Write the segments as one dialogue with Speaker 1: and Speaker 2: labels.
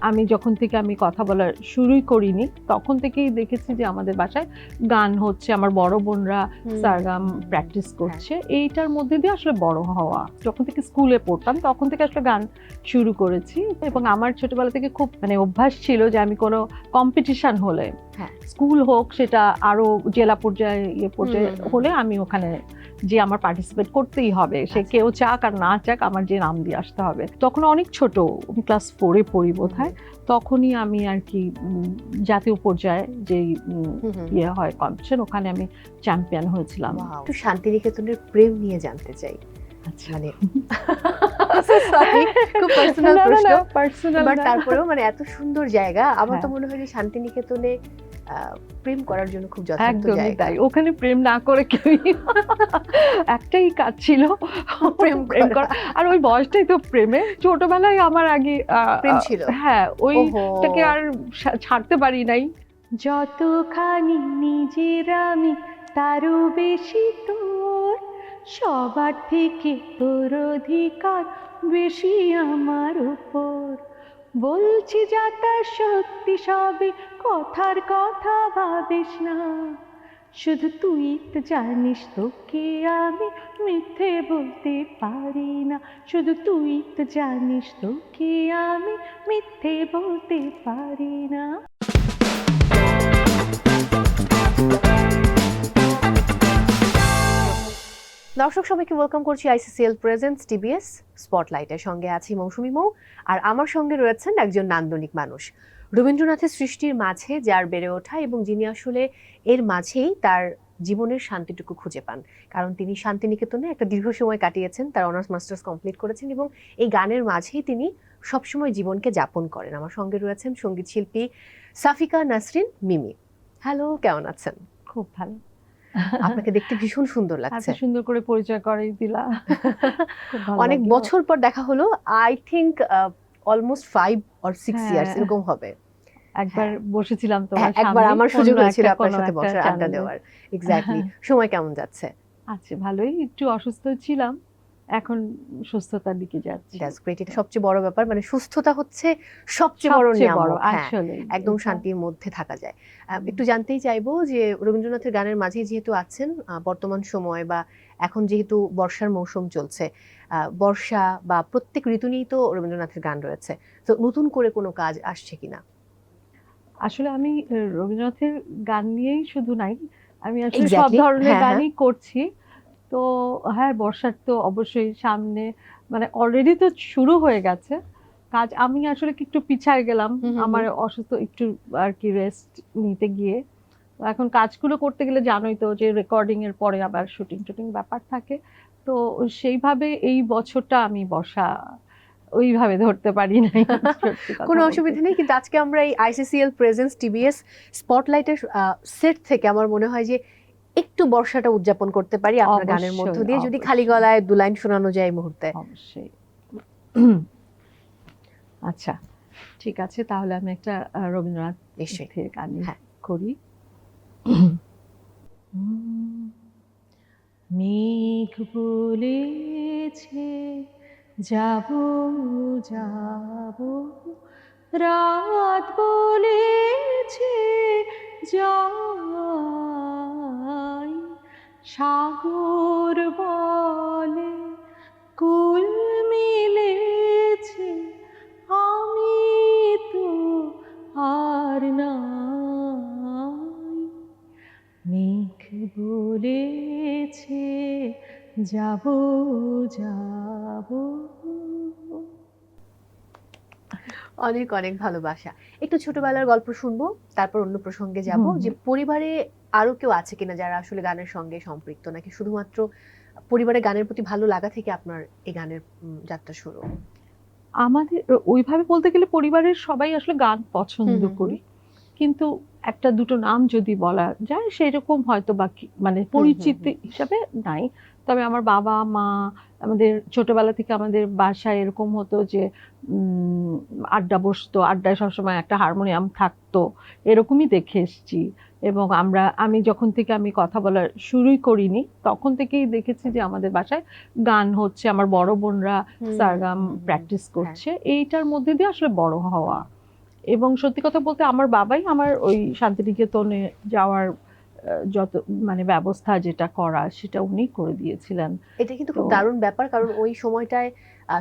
Speaker 1: আমি যখন থেকে আমি কথা বলার শুরুই করিনি তখন থেকেই দেখেছি যে আমাদের বাসায় গান হচ্ছে আমার বড় বোনরা সারগাম প্র্যাকটিস করছে। এইটার মধ্যে দিয়ে আসলে বড় হওয়া। যখন থেকে স্কুলে পড়তাম তখন থেকে আসলে গান শুরু করেছি। এবং আমার ছোটবেলা থেকে খুব মানে অভ্যাস ছিল যে আমি কোনো কম্পিটিশান হলে
Speaker 2: হ্যাঁ।
Speaker 1: স্কুল হোক সেটা আরও জেলা পর্যায়ে ইয়ে পর্যায়ে হলে আমি ওখানে যে আমার পার্টিসিপেট করতেই হবে সে
Speaker 2: আচ্ছা।
Speaker 1: কেউ চাক আর না চাক আমার যে নাম দিয়ে আসতে হবে তখন অনেক ছোট ক্লাস ফোরে পড়ি বোধ হয় তখনই আমি আর কি জাতীয় পর্যায়ে
Speaker 2: হুম।
Speaker 1: ইয়ে হয় কম্পিটিশন ওখানে আমি চ্যাম্পিয়ন হয়েছিলাম
Speaker 2: একটু শান্তিনিকেতনের প্রেম নিয়ে জানতে চাই
Speaker 1: আচ্ছা
Speaker 2: মানে সরি খুব পার্সোনাল প্রশ্ন.
Speaker 1: পার্সোনাল
Speaker 2: বাট তারপরেও মানে এত সুন্দর জায়গা। আমার তো
Speaker 1: হ্যাঁ।
Speaker 2: মনে হয় যে শান্তিনিকেতনে প্রেম করার জন্য খুব যথার্থ জায়গা।
Speaker 1: তাই। ওখানে প্রেম না করে কেউই একটাই কাজ ছিল।
Speaker 2: প্রেম
Speaker 1: প্রেম
Speaker 2: করা।
Speaker 1: আর ওই বয়সটাই তো প্রেমে। ছোটবেলায় আমার আগে আহ,
Speaker 2: প্রেম ছিল।
Speaker 1: হ্যাঁ ওইটাকে আর ছাড়তে পারি নাই। যতখানি নিজের আমি তারও বেশি তোর সবার থেকে তোর অধিকার বেশি আমার উপর। বলছি যা তার সত্যি সবে কথার কথা ভাবিস না। শুধু তুই তো জানিস তোকে আমি মিথ্যে বলতে পারি না। শুধু তুই তো জানিস তোকে আমি মিথ্যে বলতে পারি না।
Speaker 2: দর্শক, সবাইকে ওয়েলকাম করছি আইসিসিএল প্রেজেন্স টিবিএস স্পটলাইটের সঙ্গে আছি মৌসুমী মৌ আর আমার সঙ্গে রয়েছেন একজন নান্দনিক মানুষ। রবীন্দ্রনাথের সৃষ্টির মাঝে যার বেড়ে ওঠা এবং যিনি আসলে এর মাঝেই তার জীবনের শান্তিটুকু খুঁজে পান। কারণ তিনি শান্তিনিকেতনে একটা দীর্ঘ সময় কাটিয়েছেন, তার অনার্স মাস্টার্স কমপ্লিট করেছেন এবং এই গানের মাঝেই তিনি সবসময় জীবনকে যাপন করেন। আমার সঙ্গে রয়েছেন সংগীত শিল্পী সাফিকা নাসরিন মিমি। হ্যালো কেমন আছেন?
Speaker 1: খুব ভালো।
Speaker 2: আপনাকে দেখতে ভীষণ সুন্দর লাগছে।
Speaker 1: সুন্দর করে পরিচয় করাই দিলা।
Speaker 2: অনেক বছর পর দেখা হলো I think almost five or six
Speaker 1: হ্যাঁ।
Speaker 2: ইয়ার্স এরকম হবে।
Speaker 1: একবার বসেছিলাম তোমার
Speaker 2: সামনে একবার আমার সুযোগ হয়েছিল আপনার সাথে বসার আড্ডা দেওয়ার। এক্স্যাক্টলি সময় কেমন যাচ্ছে?
Speaker 1: আচ্ছা ভালোই। একটু অসুস্থ ছিলাম। এখন সুস্থতার দিকে যাচ্ছি।
Speaker 2: দ্যাটস গ্রেট এটা সবচেয়ে বড় ব্যাপার। মানে সুস্থতা হচ্ছে সবচেয়ে বড় নিয়ামক। হ্যাঁ,
Speaker 1: আসলে
Speaker 2: একদম শান্তির মধ্যে থাকা যায়। একটু জানতেই চাইব যে রবীন্দ্রনাথের গানের মাঝে যেহেতু আছেন বর্তমান সময় বা এখন যেহেতু বর্ষার মৌসুম চলছে আহ, বর্ষা বা প্রত্যেক ঋতু নিয়েই তো রবীন্দ্রনাথের গান রয়েছে। তো নতুন করে কোনো কাজ আসছে কিনা?
Speaker 1: আসলে আমি রবীন্দ্রনাথের গান নিয়েই শুধু নাই আমি আসলে সব ধরনের
Speaker 2: হ্যাঁ,
Speaker 1: গানই করছি। তো হ্যাঁ বর্ষার তো অবশ্যই সামনে মানে অলরেডি তো শুরু হয়ে গেছে। কাজ আমি আসলে একটু পিছায় গেলাম আমার অসুস্থ একটু আর কি রেস্ট নিতে গিয়ে। এখন কাজগুলো করতে গেলে জানোই তো যে রেকর্ডিং এর পরে আবার শুটিং টুটিং ব্যাপার থাকে। তো সেইভাবে এই বছরটা আমি বর্ষা ওইভাবে ধরতে পারি নাই
Speaker 2: কোনো অসুবিধা নেই কিন্তু আজকে আমরা এই আইসিসিএল প্রেজেন্স টিবিএস স্পটলাইটের সেট থেকে আমার মনে হয় যে একটু বর্ষাটা উদযাপন করতে পারি আপনার গানের মধ্য দিয়ে যদি খালি গলায় দু লাইন শোনানো যায় এই মুহূর্তে।
Speaker 1: অবশ্যই। আচ্ছা ঠিক আছে তাহলে আমি একটা রবীন্দ্রনাথ
Speaker 2: নিশ্চয়ই।
Speaker 1: গান
Speaker 2: হ্যাঁ।
Speaker 1: করি। মেঘ বলেছে যাব যাব। রাত বলেছে যাই সাগর বলে কুল মিলেছে আমি তো আর নাই। মেঘ বলেছে যাব যাব।
Speaker 2: অনেক অনেক ভালোবাসা। একটু ছোটবেলার গল্প শুনব তারপর অন্য প্রসঙ্গে যাব। যে পরিবারে আরও কেউ আছে কিনা যারা আসলে গানের সঙ্গে সম্পৃক্ত? নাকি শুধুমাত্র পরিবারে গানের প্রতি ভালো লাগা থেকে আপনার এই গানের যাত্রা শুরু?
Speaker 1: আমাদের ওইভাবে বলতে গেলে পরিবারের সবাই আসলে গান পছন্দ। করি। কিন্তু একটা দুটো নাম যদি বলা যায় সেরকম হয়তো বাকি মানে পরিচিত হিসাবে নাই। তবে আমার বাবা মা আমাদের ছোটবেলা থেকে আমাদের বাসায় এরকম হতো যে উম, আড্ডা বসতো আড্ডায় সবসময় একটা হারমোনিয়াম থাকতো। এরকমই দেখে এসেছি। এবং আমরা আমি যখন থেকে আমি কথা বলার শুরুই করিনি তখন থেকেই দেখেছি যে আমাদের বাসায় গান হচ্ছে আমার বড় বোনরা সারগাম প্র্যাকটিস। করছে। এইটার মধ্যে দিয়ে আসলে বড় হওয়া। এবং সত্যি কথা বলতে আমার বাবাই আমার ওই শান্তিনিকেতনে যাওয়ার যত মানে ব্যবস্থা যেটা করা সেটা উনি করে দিয়েছিলেন।
Speaker 2: এটা কিন্তু খুব দারুণ ব্যাপার কারণ ওই সময়টায়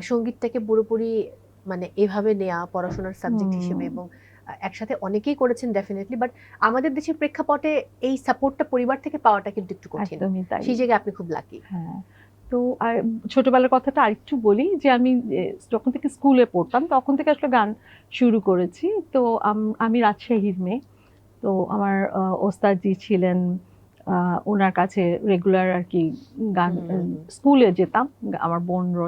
Speaker 2: সঙ্গীতটাকে পুরোপুরি মানে এভাবে নেওয়া পড়াশোনার সাবজেক্ট হিসেবে এবং একসাথে অনেকেই করেছেন ডেফিনেটলি বাট আমাদের দেশের প্রেক্ষাপটে এই সাপোর্টটা পরিবার থেকে পাওয়াটা কিন্তু একটু কঠিন। সেই জায়গায় আপনি খুব লাকি
Speaker 1: হ্যাঁ। তো আর ছোটবেলার কথাটা আরেকটু বলি যে আমি যখন থেকে স্কুলে পড়তাম তখন থেকে আসলে গান শুরু করেছি। তো আম- রাজশাহীর মেয়ে। তো আমার ওস্তাদজি ছিলেন আহ, ওনার কাছে রেগুলার আর কি গান। স্কুলে যেতাম। আমার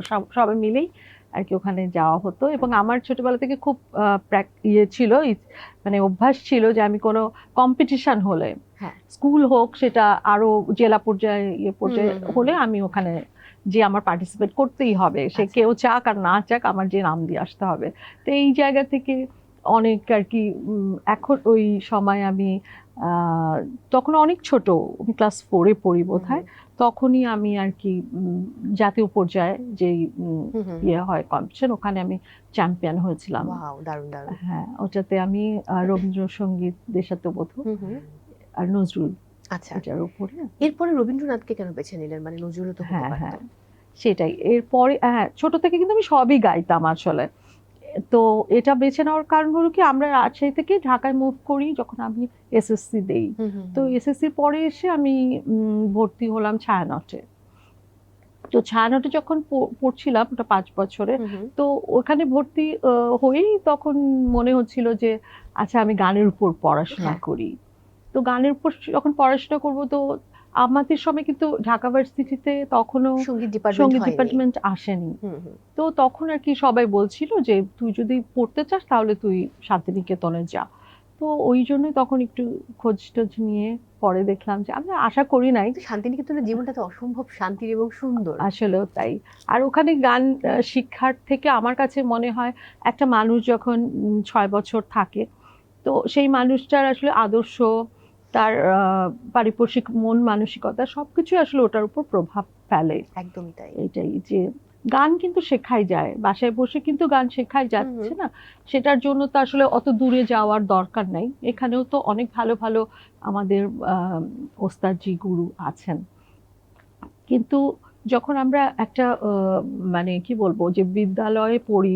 Speaker 1: সব সবাই মিলেই আর কি ওখানে যাওয়া হতো এবং আমার ছোটবেলা থেকে খুব ইয়ে ছিল মানে অভ্যাস ছিল যে আমি কোনো কম্পিটিশন হলে
Speaker 2: হ্যাঁ।
Speaker 1: স্কুল হোক সেটা আরও জেলা পর্যায়ে ইয়ে পর্যায়ে। হলে আমি ওখানে যে আমার পার্টিসিপেট করতেই হবে সে
Speaker 2: আচ্ছা।
Speaker 1: কেউ চাক আর না চাক আমার যে নাম দিয়ে আসতে হবে তো এই জায়গা থেকে অনেক আর কি এখন ওই সময় আমি তখন অনেক ছোট আমি ক্লাস ফোরে পড়ি বোধ হয় তখনই আমি আর কি জাতীয় পর্যায়ে
Speaker 2: হুম,
Speaker 1: ইয়ে হয় কম্পিটিশন ওখানে আমি চ্যাম্পিয়ন হয়েছিলাম।
Speaker 2: দারুণ দারুণ।
Speaker 1: হ্যাঁ ওটাতে আমি রবীন্দ্রসঙ্গীত দেশাত্মবোধ
Speaker 2: হুম, হুম।
Speaker 1: আর নজরুল
Speaker 2: আচ্ছা।
Speaker 1: এটার উপরে।
Speaker 2: এরপরে রবীন্দ্রনাথকে কেন বেছে নিলেন? মানে নজরুলও তো
Speaker 1: হ্যাঁ হ্যাঁ সেটাই। এরপরে হ্যাঁ ছোট থেকে কিন্তু আমি সবই গাইতাম আসলে। তো এটা বেছে নেওয়ার কারণ হলো কি আমরা রাজশাহী থেকে ঢাকায় মুভ করি যখন আমি এসএসসি দেই তো এসএসসির পরে এসে আমি ভর্তি হলাম ছায়ানটে তো ছায়ানটে যখন পড়ছিলাম ওটা পাঁচ বছরে। তো ওখানে ভর্তি হয়েই তখন মনে হচ্ছিল যে আচ্ছা আমি গানের উপর পড়াশোনা
Speaker 2: হ্যাঁ।
Speaker 1: করি তো গানের উপর যখন পড়াশোনা করব তো আমাদের সময় কিন্তু ঢাকা ভার্সিটিতে তখনও
Speaker 2: সংগীত ডিপার্টমেন্ট
Speaker 1: আসেনি। তো তখন আর কি সবাই বলছিল যে তুই যদি পড়তে চাস তাহলে তুই শান্তিনিকেতনে যা। তো ওই জন্যই তখন একটু খোঁজ টোজ নিয়ে পরে দেখলাম যে আমি আশা করি নাই।
Speaker 2: শান্তিনিকেতনের জীবনটা তো অসম্ভব শান্তির এবং সুন্দর।
Speaker 1: আসলেও তাই। আর ওখানে গান শিক্ষার থেকে আমার কাছে মনে হয় একটা মানুষ যখন ছয় বছর থাকে তো সেই মানুষটার আসলে আদর্শ তার পারিপার্শ্বিক মন মানসিকতা সবকিছু আসলে ওটার উপর প্রভাব ফেলে।
Speaker 2: একদমই তাই।
Speaker 1: এটাই যে গান কিন্তু শেখাই যায় বাসায় বসে কিন্তু গান শেখাই যাচ্ছে না। সেটার জন্য তো আসলে অত দূরে যাওয়ার দরকার নাই। এখানেও তো অনেক ভালো ভালো আমাদের আহ, ওস্তাদজি গুরু আছেন। কিন্তু যখন আমরা একটা আহ, মানে কি বলব যে বিদ্যালয়ে পড়ি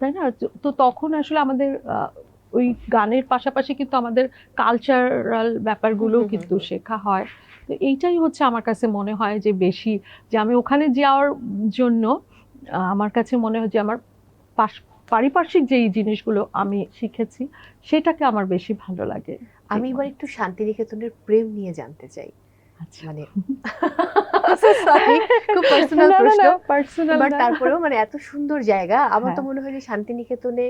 Speaker 1: তাই না? তো- তো তখন আসলে আমাদের আহ, ওই গানের পাশাপাশি কিন্তু আমাদের কালচারাল ব্যাপারগুলোও কিন্তু শেখা হয়। তো এইটাই হচ্ছে আমার কাছে মনে হয় যে বেশি যে আমি ওখানে যাওয়ার জন্য আমার কাছে মনে হয় যে আমার পাশ- পারিপার্শ্বিক যেই জিনিসগুলো আমি শিখেছি সেটাকে আমার বেশি ভালো লাগে।
Speaker 2: আমি এবার একটু শান্তিনিকেতনের প্রেম নিয়ে জানতে চাই।
Speaker 1: আচ্ছা।
Speaker 2: মানে সরি খুব পার্সোনাল প্রশ্ন।
Speaker 1: পার্সোনাল
Speaker 2: তারপরেও মানে এত সুন্দর জায়গা আমার তো
Speaker 1: হ্যাঁ।
Speaker 2: মনে হয় যে শান্তিনিকেতনে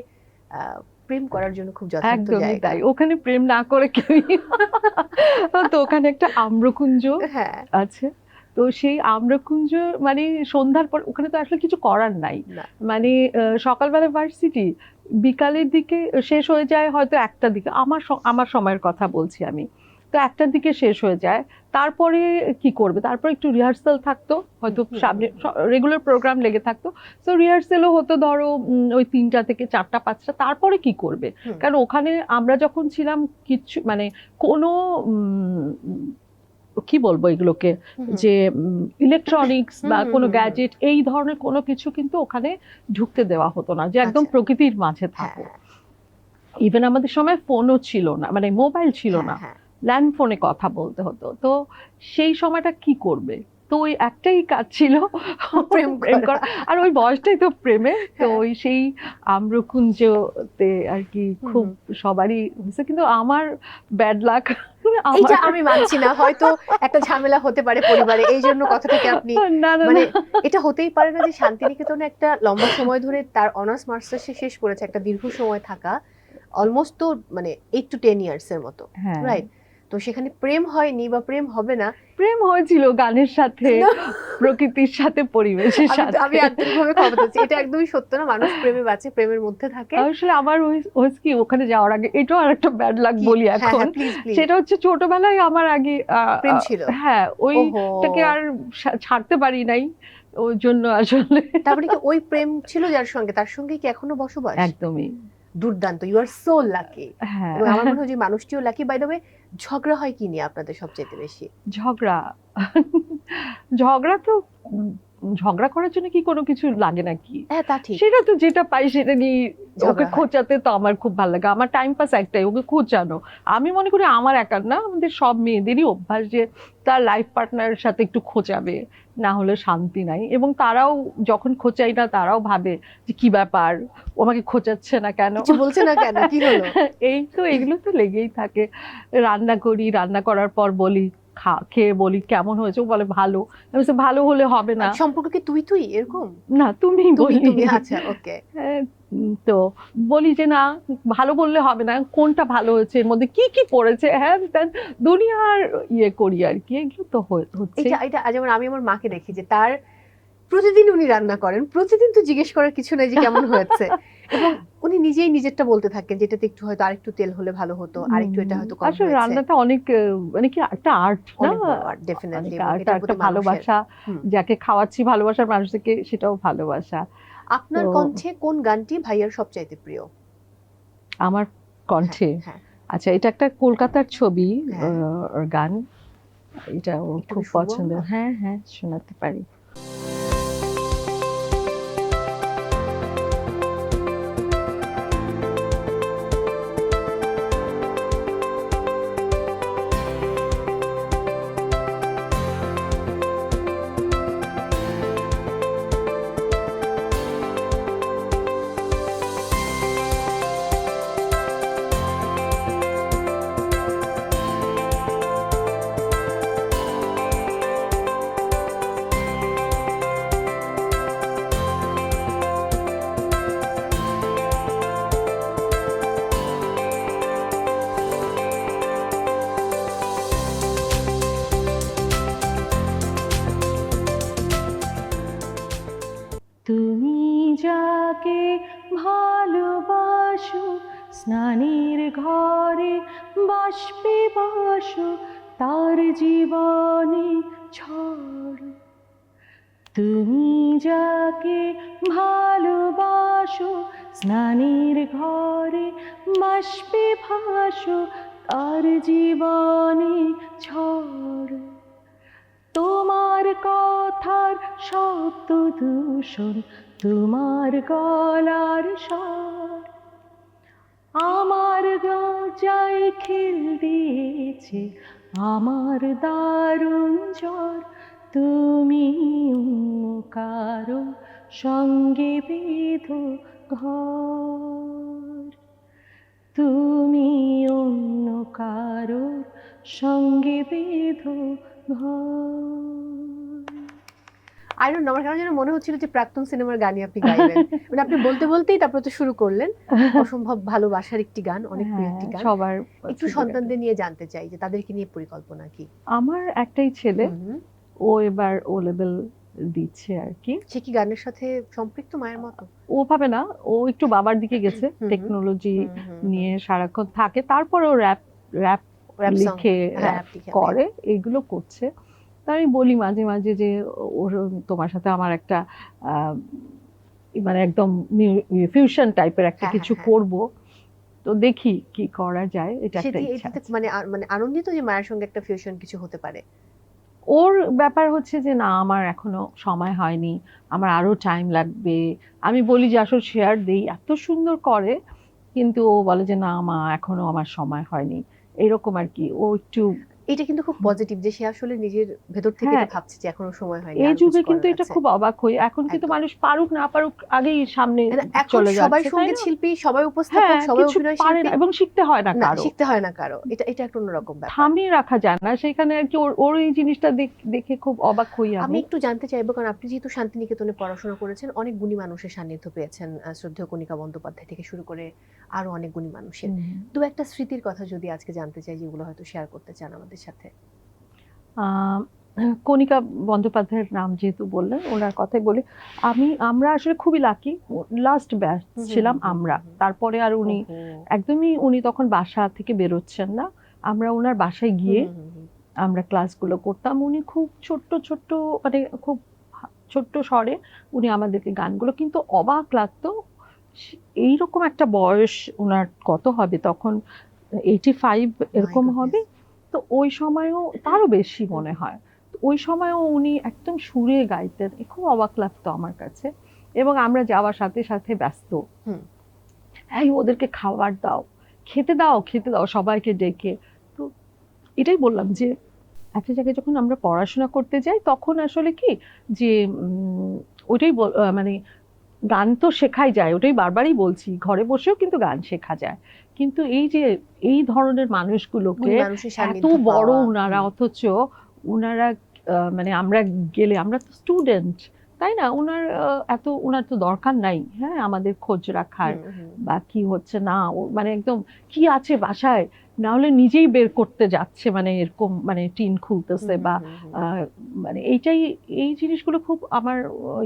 Speaker 2: আহ, প্রেম করার জন্য খুব যথার্থ
Speaker 1: একদমই তাই। ওখানে প্রেম না করে কেউ তো ওখানে একটা আম্রকুঞ্জ
Speaker 2: হ্যাঁ।
Speaker 1: আছে। তো সেই আম্রকুঞ্জ মানে সন্ধ্যার পর ওখানে তো আসলে কিছু করার নাই। মানে সকালবেলা ভার্সিটি বিকালের দিকে শেষ হয়ে যায় হয়তো একটা দিকে। আমার আমার সময়ের কথা বলছি আমি। তো একটার দিকে শেষ হয়ে যায়। তারপরে কি করবে? তারপরে একটু রিহার্সাল থাকতো হয়তো সামনে রেগুলার প্রোগ্রাম লেগে থাকতো। তো রিহার্সেলও হতো ধরো ওই তিনটা থেকে চারটা পাঁচটা। তারপরে কি করবে? কারণ ওখানে আমরা যখন ছিলাম কিচ্ছু মানে কোনো কি বলব এগুলোকে। যে ইলেকট্রনিক্স বা কোনো। গ্যাজেট এই ধরনের কোনো কিছু কিন্তু ওখানে ঢুকতে দেওয়া হতো না যে একদম
Speaker 2: আচ্ছা।
Speaker 1: প্রকৃতির মাঝে
Speaker 2: হ্যাঁ,
Speaker 1: থাকো ইভেন আমাদের সময় ফোনও ছিল না মানে মোবাইল ছিল
Speaker 2: হ্যাঁ,
Speaker 1: না।
Speaker 2: হ্যাঁ।
Speaker 1: ল্যান্ড ফোনে কথা বলতে হতো। তো সেই সময়টা কি করবে? তো ওই একটাই কাজ ছিল।
Speaker 2: প্রেম
Speaker 1: প্রেম
Speaker 2: করা।
Speaker 1: আর ওই বয়সটাই তো প্রেমে। তো
Speaker 2: হ্যাঁ।
Speaker 1: ওই সেই আম্রকুঞ্জতে আর কি খুব সবারই হয়েছে। কিন্তু আমার ব্যাড লাক
Speaker 2: এইটা আমি মানছি না। হয়তো একটা ঝামেলা হতে পারে পরিবারে। এই জন্য কথাটাকে আপনি মানে এটা হতেই পারে না যে শান্তিনিকেতনে একটা লম্বা সময় ধরে তার অনার্স মাস্টার্স শেষ করেছে। একটা দীর্ঘ সময় থাকা। অলমোস্ট তো মানে এইট টু টেন ইয়ার্স এর মতো
Speaker 1: হ্যাঁ।
Speaker 2: রাইট তো সেখানে প্রেম হয়নি বা প্রেম হবে না।
Speaker 1: প্রেম হয়েছিল গানের সাথে প্রকৃতির সাথে পরিবেশের সাথে।
Speaker 2: আমি আন্তরিকভাবে খবর দিচ্ছি এটা একদমই সত্য না মানুষ প্রেমে বাঁচে প্রেমের মধ্যে থাকে।
Speaker 1: আসলে আমার হয়েছে কি ওখানে যাওয়ার আগে এটাও আর একটা ব্যাড লাক বলি
Speaker 2: হ্যাঁ,
Speaker 1: এখন।
Speaker 2: হ্যাঁ।
Speaker 1: সেটা হচ্ছে ছোটবেলায় আমার আগে
Speaker 2: প্রেম ছিল।
Speaker 1: হ্যাঁ ওইটাকে আর ছাড়তে পারি নাই ওর জন্য আসলে।
Speaker 2: তারপরে কি ওই প্রেম ছিল যার সঙ্গে? তার সঙ্গে কি এখনও বসবাস?
Speaker 1: একদমই।
Speaker 2: দুর্দান্ত। ইউ আর সো লাকি
Speaker 1: হ্যাঁ।
Speaker 2: আমার মনে হয় যে মানুষটিও লাকি বাই দ্য ওয়ে ঝগড়া হয় কি নিয়ে আপনাদের সবচেয়ে বেশি?
Speaker 1: ঝগড়া? ঝগড়া তো ঝগড়া করার জন্য কি কোনো কিছু লাগে নাকি?
Speaker 2: হ্যাঁ তা ঠিক।
Speaker 1: সেটা তো যেটা পাই সেটা নিয়ে ওকে খোঁচাতে তো আমার খুব ভালো লাগে। আমার টাইম পাস একটাই ওকে খোঁচানো। আমি মনে করি আমার একার না আমাদের সব মেয়েদেরই অভ্যাস যে তার লাইফ পার্টনারের সাথে একটু খোঁচাবে না হলে শান্তি নাই। এবং তারাও যখন খোঁচাই না তারাও ভাবে যে কি ব্যাপার ও আমাকে খোঁচাচ্ছে না কেন?
Speaker 2: বলছে না কেন? কি হলো?
Speaker 1: এই তো এগুলো তো লেগেই থাকে। রান্না করি রান্না করার পর বলি খা খেয়ে বলি কেমন হয়েছে ও বলে ভালো। আমি বলছি, ভালো হলে হবে না।
Speaker 2: সম্পর্ক কি তুই তুই এরকম?
Speaker 1: না তুমি বলি
Speaker 2: আচ্ছা ওকে
Speaker 1: তো বলি যে না ভালো বললে হবে না। কোনটা ভালো হয়েছে? এর মধ্যে কি কি পড়েছে? হ্যাঁ দুনিয়ার ইয়ে করি আর কি এগুলো তো হচ্ছে।
Speaker 2: এটা এটা যেমন আমি আমার মাকে দেখি যে তার প্রতিদিন উনি রান্না করেন। প্রতিদিন তো জিজ্ঞেস করার কিছু নাই যে কেমন হয়েছে। এবং উনি নিজেই নিজেরটা বলতে থাকেন যেটাতে একটু হয়তো আরেকটু তেল হলে ভালো হতো আরেকটু এটা হয়তো কম
Speaker 1: আসলে রান্নাটা অনেক মানে কি একটা আর্ট না?
Speaker 2: ডেফিনেটলি
Speaker 1: art, একটা ভালোবাসা। যাকে খাওয়াচ্ছি ভালোবাসার মানুষকে সেটাও ভালোবাসা।
Speaker 2: আপনার কণ্ঠে কোন গানটি ভাইয়ার সবচাইতে প্রিয়?
Speaker 1: আমার কণ্ঠে?
Speaker 2: হ্যাঁ
Speaker 1: আচ্ছা এটা একটা কলকাতার ছবি
Speaker 2: হ্যাঁ।
Speaker 1: গান। এটা খুব
Speaker 2: পছন্দ
Speaker 1: হ্যাঁ হ্যাঁ শোনাতে পারি। ঘরে বাষ্পে বাসো, তার জীবনে ঝড়। তুমি যাকে ভালোবাসো, স্নানের ঘরে বাষ্পে ভাসো, তার জীবনে ঝড়। তোমার কথার শব্দ দূষণ, তোমার গলার স্বর আমার গজায় খেল দিয়েছে, আমার দারুণ জ্বর। তুমি কারও সঙ্গে বেঁধো ঘর। তুমি অন্য কারোর সঙ্গে বেঁধো ঘর।
Speaker 2: আই ডোন্ট নো আমার কেন যেন মনে হচ্ছিল যে প্রাক্তন সিনেমার গানই আপনি গাইবেন। মানে আপনি বলতে বলতেই তারপর তো শুরু করলেন। অসম্ভব ভালোবাসার একটি গান অনেক প্রিয় একটি
Speaker 1: হ্যাঁ,
Speaker 2: গান।
Speaker 1: সবার
Speaker 2: একটু সন্তানদের নিয়ে জানতে চাই যে তাদেরকে নিয়ে পরিকল্পনা কি?
Speaker 1: আমার একটাই ছেলে। ও এবার ও লেভেল দিচ্ছে আর কি।
Speaker 2: সে কি গানের সাথে সম্পৃক্ত মায়ের মতো?
Speaker 1: ও ভাবে না ও একটু বাবার দিকে গেছে। টেকনোলজি নিয়ে সারাক্ষণ থাকে। তারপরে ও র্যাপ র্যাপ। লিখে
Speaker 2: কি-
Speaker 1: করে এগুলো করছে। তা আমি বলি মাঝে মাঝে যে ওর তোমার সাথে আমার একটা মানে একদম ফিউশন টাইপের একটা
Speaker 2: হ্যাঁ,
Speaker 1: কিছু
Speaker 2: হ্যাঁ,
Speaker 1: করব। তো দেখি কি করা যায় এটা একটা ইচ্ছা
Speaker 2: মানে মানে আনন্দিত যে মায়ের সঙ্গে একটা ফিউশন কিছু হতে পারে।
Speaker 1: ওর ব্যাপার হচ্ছে যে না আমার এখনও সময় হয়নি আমার আরও টাইম লাগবে। আমি বলি যে আসলে শেয়ার দেই। এত সুন্দর করে কিন্তু ও বলে যে না মা এখনও আমার সময় হয়নি। এরকম আর কি। ও একটু
Speaker 2: এটা কিন্তু খুব পজিটিভ যে সে আসলে নিজের ভেতর থেকে
Speaker 1: হ্যাঁ।
Speaker 2: এটা ভাবছে যে এখনও সময় হয়নি
Speaker 1: এই যুগে কিন্তু এটা খুব অবাক হই। এখন কিন্তু মানুষ পারুক না পারুক আগেই সামনে
Speaker 2: মানে
Speaker 1: চলে
Speaker 2: সবাই
Speaker 1: যাচ্ছে তাই সংগীত
Speaker 2: শিল্পী সবাই উপস্থাপক
Speaker 1: হ্যাঁ
Speaker 2: সবাই অভিনয় শিল্পী।
Speaker 1: এবং শিখতে হয় না কারও।
Speaker 2: শিখতে হয় না কারও। এটা এটা একটা অন্যরকম ব্যাপার।
Speaker 1: থামিয়ে রাখা যায় না। সেখানে আর কি ওর এই জিনিসটা দেখে খুব অবাক হই
Speaker 2: আমি।
Speaker 1: আমি
Speaker 2: একটু জানতে চাইব কারণ আপনি যেহেতু শান্তিনিকেতনে পড়াশোনা করেছেন অনেক গুণী মানুষের সান্নিধ্য পেয়েছেন শ্রদ্ধেয় কণিকা বন্দ্যোপাধ্যায় থেকে শুরু করে আরও অনেক গুণী মানুষের। দু একটা স্মৃতির কথা যদি আজকে জানতে চাই যেগুলো হয়তো শেয়ার করতে চান আমাদের সাথে?
Speaker 1: কণিকা বন্দ্যোপাধ্যায়ের নাম যেহেতু বললেন ওনার কথাই বলি। আমি আমরা আসলে খুবই লাকি লাস্ট ব্যাচ ছিলাম আমরা। তারপরে আর উনি একদমই উনি তখন বাসা থেকে বেরোচ্ছেন না। আমরা ওনার বাসায় গিয়ে। আমরা ক্লাসগুলো করতাম। উনি খুব ছোট্ট ছোট্ট মানে খুব ছোট্ট স্বরে উনি আমাদেরকে গানগুলো কিন্তু অবাক লাগতো এইরকম একটা বয়স ওনার কত হবে? তখন এইটি ফাইভ এরকম হবে? তো ওই সময়ও তারও বেশি মনে হয়। ওই সময়ও উনি একদম সুরে গাইতেন খুব অবাক লাগতো আমার কাছে। এবং আমরা যাওয়ার সাথে সাথে ব্যস্ত।
Speaker 2: হুম।
Speaker 1: এই ওদেরকে খাবার দাও খেতে দাও খেতে দাও সবাইকে ডেকে। তো এটাই বললাম যে একটা জায়গায় যখন আমরা পড়াশোনা করতে যাই তখন আসলে কি যে ওইটাই মানে গান তো শেখাই যায় ওটাই বারবারই বলছি ঘরে বসেও কিন্তু গান শেখা যায়। কিন্তু এই যে এই ধরনের মানুষগুলোকে এত বড়। ওনারা অথচ ওনারা মানে আমরা গেলে আমরা তো স্টুডেন্ট তাই না? ওনার এত ওনার তো দরকার নাই হ্যাঁ আমাদের খোঁজ রাখার। বা কি হচ্ছে না মানে একদম কি আছে বাসায়? না হলে নিজেই বের করতে যাচ্ছে মানে এরকম মানে টিন খুলতেছে বা মানে এইটাই এই জিনিসগুলো খুব আমার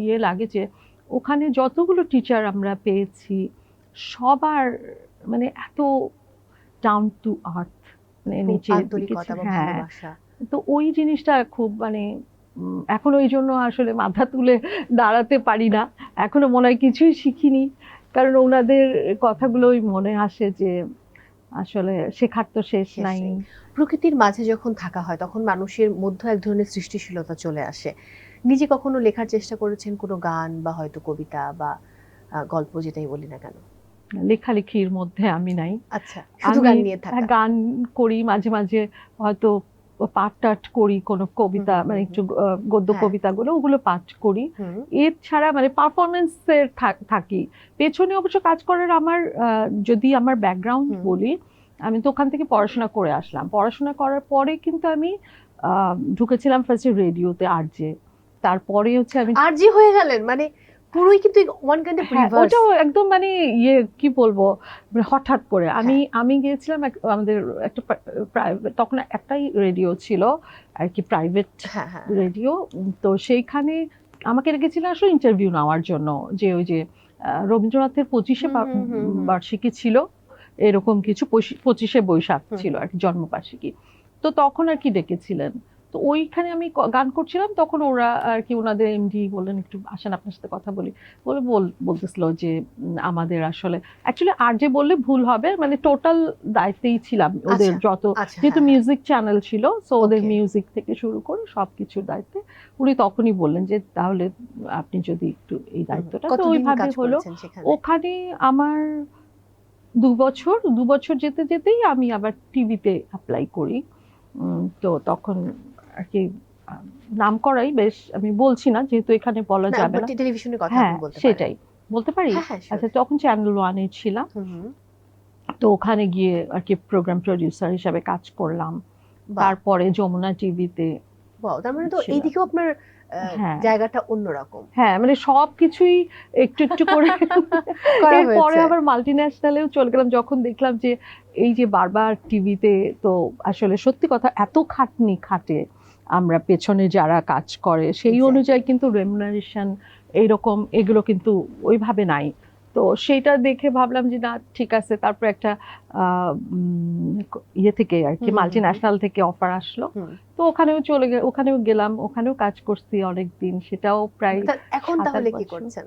Speaker 1: ইয়ে লাগে যে ওখানে যতগুলো টিচার আমরা পেয়েছি সবার মানে এত ডাউন টু আর্থ মানে নিচে হ্যাঁ। তো ওই জিনিসটা খুব মানে এখন ওই জন্য আসলে মাথা তুলে দাঁড়াতে পারি না। এখনও মনে হয় কিছুই শিখিনি। কারণ ওনাদের কথাগুলোই মনে আসে যে আসলে শেখার তো শেষ নাই।
Speaker 2: প্রকৃতির মাঝে যখন থাকা হয় তখন মানুষের মধ্যে এক ধরনের সৃষ্টিশীলতা চলে আসে। নিজে কখনো লেখার চেষ্টা করেছেন কোনো গান বা হয়তো কবিতা বা গল্প যেটাই বলি না কেন?
Speaker 1: লেখালেখির মধ্যে আমি নাই।
Speaker 2: আচ্ছা শুধু গান নিয়ে থাকা।
Speaker 1: হ্যাঁ, গান করি মাঝে মাঝে হয়তো পাঠ টাঠ করি কোনো কবিতা মানে একটু গদ্য
Speaker 2: হ্যাঁ।
Speaker 1: কবিতাগুলো ওগুলো পাঠ করি।
Speaker 2: হুম,
Speaker 1: এর ছাড়া মানে পারফরমেন্সের থাকি। পেছনে অবশ্য কাজ করার আমার যদি আমার ব্যাকগ্রাউন্ড বলি আমি তো ওখান থেকে পড়াশোনা করে আসলাম। পড়াশোনা করার পরে কিন্তু আমি আহ, ঢুকেছিলাম ফার্স্টে রেডিওতে আরজে তারপরে হচ্ছে আমি
Speaker 2: আর যে হয়ে গেলেন মানে পুরোই কিন্তু ওয়ান কাইন্ড অফ
Speaker 1: হ্যাঁ, ওটাও একদম মানে ইয়ে কি বলব মানে হঠাৎ করে। আমি
Speaker 2: হ্যাঁ।
Speaker 1: আমি গিয়েছিলাম আমাদের একটা প্রাইভেট তখন একটাই রেডিও ছিল আর কি প্রাইভেট
Speaker 2: হ্যাঁ হ্যাঁ
Speaker 1: রেডিও তো সেইখানে আমাকে রেখেছিল আসলে ইন্টারভিউ নেওয়ার জন্য যে ওই যে রবীন্দ্রনাথের পঁচিশে। বার্ষিকী ছিল এরকম কিছু পঁচিশে বৈশাখ ছিল আর কি জন্মবার্ষিকী। তো তখন আর কি ডেকেছিলেন। তো ওইখানে আমি গান করছিলাম তখন ওরা আর কি ওনাদের এমডি বললেন একটু আসেন আপনার সাথে কথা বলি। বলে বল- বলতেছিল যে আমাদের আসলে অ্যাকচুয়ালি আর যে বললে ভুল হবে মানে টোটাল দায়িত্বেই ছিলাম। ওদের
Speaker 2: আচ্ছা,
Speaker 1: যত
Speaker 2: আচ্ছা
Speaker 1: যেহেতু
Speaker 2: হ্যাঁ,
Speaker 1: মিউজিক চ্যানেল ছিল সো ওদের মিউজিক থেকে শুরু করে সবকিছুর দায়িত্বে উনি তখনই বললেন যে তাহলে আপনি যদি একটু এই দায়িত্বটা তো ওইভাবে হলো। ওখানে আমার দু বছর দু বছর যেতে যেতেই আমি আবার টিভিতে অ্যাপ্লাই করি। তো তখন আর কি নাম করাই বেশ আমি বলছি না যেহেতু এখানে বলা যাবে না।
Speaker 2: টেলিভিশনের কথা
Speaker 1: হ্যাঁ সেটাই। বলতে পারি?
Speaker 2: হ্যাঁ হ্যাঁ.
Speaker 1: আচ্ছা তখন চ্যানেল ওয়ানে ছিলাম। তো ওখানে গিয়ে আর কি প্রোগ্রাম প্রডিউসার হিসাবে কাজ করলাম। তারপরে যমুনা টিভিতে
Speaker 2: তার মানে তো এইদিকেও আপনার
Speaker 1: হ্যাঁ।
Speaker 2: জায়গাটা অন্যরকম।
Speaker 1: হ্যাঁ মানে সব কিছুই একটু একটু করে
Speaker 2: হয়েছে।
Speaker 1: আবার মাল্টি ন্যাশনালেও চলে গেলাম। যখন দেখলাম যে এই যে বারবার টিভিতে তো আসলে সত্যি কথা এত খাটনি খাটে। আমরা পেছনে যারা কাজ করে সেই অনুযায়ী কিন্তু রেমুনারেশন এইরকম এগুলো কিন্তু ওইভাবে নাই। তো সেইটা দেখে ভাবলাম যে না ঠিক আছে। তারপর একটা ইয়ে থেকে আর কি মাল্টি ন্যাশনাল থেকে অফার আসলো। তো ওখানেও চলে গে ওখানেও গেলাম ওখানেও কাজ করছি অনেক দিন সেটাও প্রায়
Speaker 2: এখন তাহলে কি করছেন?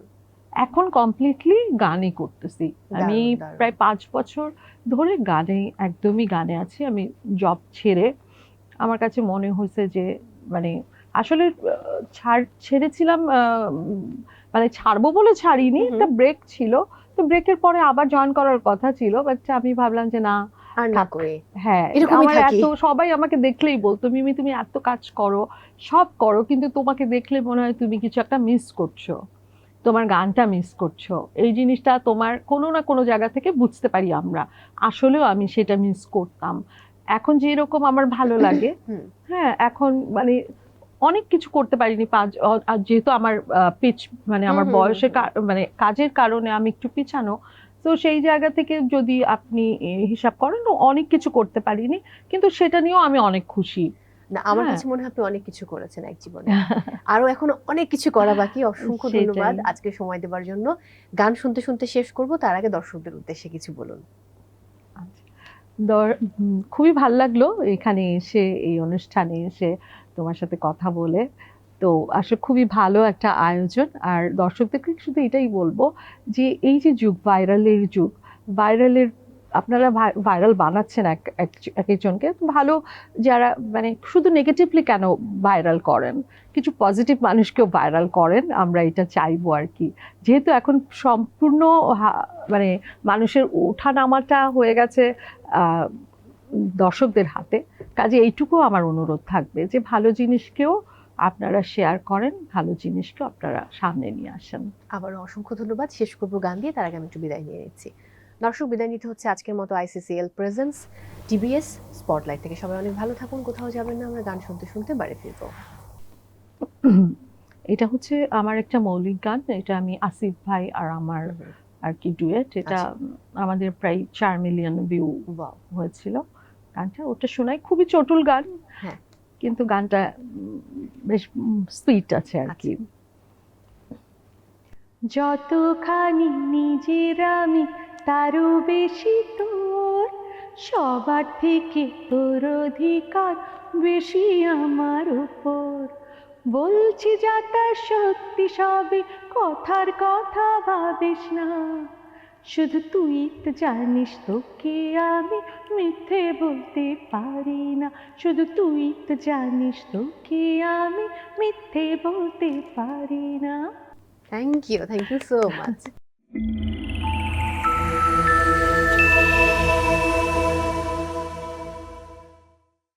Speaker 1: এখন কমপ্লিটলি গানই করতেছি। আমি। প্রায় পাঁচ বছর ধরে গানে একদমই গানে আছি। আমি জব ছেড়ে আমার কাছে মনে হয়েছে যে মানে আসলে ছাড় ছেড়েছিলাম মানে ছাড়বো বলে ছাড়িনি। একটা ব্রেক ছিল। তো ব্রেকের পরে আবার জয়েন করার কথা ছিল বাট আমি ভাবলাম যে না হ্যাঁ আমার এত সবাই আমাকে দেখলেই বলতো মিমি তুমি এত কাজ করো সব করো কিন্তু তোমাকে দেখলে মনে হয় তুমি কিছু একটা মিস করছ। তোমার গানটা মিস করছ। এই জিনিসটা তোমার কোনো না কোনো জায়গা থেকে বুঝতে পারি আমরা। আসলেও আমি সেটা মিস করতাম। এখন যে এরকম আমার ভালো লাগে হ্যাঁ এখন মানে অনেক কিছু করতে পারিনি পাঁচ যেহেতু আমার পিচ মানে আমার বয়সের মানে কাজের কারণে আমি একটু পিছানো। তো সেই জায়গা থেকে যদি আপনি হিসাব করেন অনেক কিছু করতে পারিনি। কিন্তু সেটা নিয়েও আমি অনেক খুশি।
Speaker 2: না আমার
Speaker 1: হ্যাঁ।
Speaker 2: কাছে মনে হয় আপনি অনেক কিছু করেছেন এক জীবনে। আরও এখন অনেক কিছু করা বাকি। অসংখ্য ধন্যবাদ আজকে সময় দেওয়ার জন্য। গান শুনতে শুনতে শেষ করব। তার আগে দর্শকদের উদ্দেশ্যে কিছু বলুন।
Speaker 1: খুবই ভালো লাগল এখানে এসে, এই অনুষ্ঠানে এসে তোমার সাথে কথা বলে। তো আসলে খুবই ভালো একটা আয়োজন। আর দর্শকদেরকে শুধু এটাই বলব যে, এই যে যুগ, ভাইরালের যুগ, ভাইরালের আপনারা ভাইরাল বানাচ্ছেন এক, এক- এক একজনকে ভালো যারা মানে শুধু নেগেটিভলি কেন ভাইরাল করেন? কিছু পজিটিভ মানুষকেও ভাইরাল করেন, আমরা এটা চাইব আর কি। যেহেতু এখন সম্পূর্ণ মানে মানুষের ওঠা নামাটা হয়ে গেছে দর্শকদের হাতে। কাজে এইটুকু আমার অনুরোধ থাকবে যে ভালো জিনিসকেও আপনারা শেয়ার করেন, ভালো জিনিসকেও আপনারা সামনে নিয়ে আসেন।
Speaker 2: আবার অসংখ্য ধন্যবাদ। শেষ করব গান দিয়ে, তার আগে আমি একটু বিদায় নিয়ে নিচ্ছি। দর্শক বিদায় নিতে হচ্ছে আজকের মতো আইসিসিএল প্রেজেন্স টিবিএস স্পটলাইট থেকে। সবাই অনেক ভালো থাকুন কোথাও যাবেন না আমরা গান শুনতে শুনতে বাড়ি ফিরবো।
Speaker 1: এটা হচ্ছে আমার একটা মৌলিক গান এটা আমি আসিফ ভাই আর আমার আর কি ডুয়েট এটা
Speaker 2: আচ্ছা।
Speaker 1: আমাদের প্রায় চার মিলিয়ন ভিউ হয়েছিল গানটা। ওটা শোনাই খুবই চটুল গান
Speaker 2: হ্যাঁ।
Speaker 1: কিন্তু গানটা বেশ সুইট আছে আর কি। যতখানি নিজের আমি তারও বেশি তোর, সবার থেকে তোর অধিকার বেশি আমার উপর। বলছি যা তার সত্যি সবে কথার কথা ভাবিস না। শুধু তুই তো জানিস, তোকে আমি মিথ্যে বলতে পারি না। শুধু তুই তো জানিস, তোকে আমি মিথ্যে বলতে পারি না।
Speaker 2: Thank you thank you so much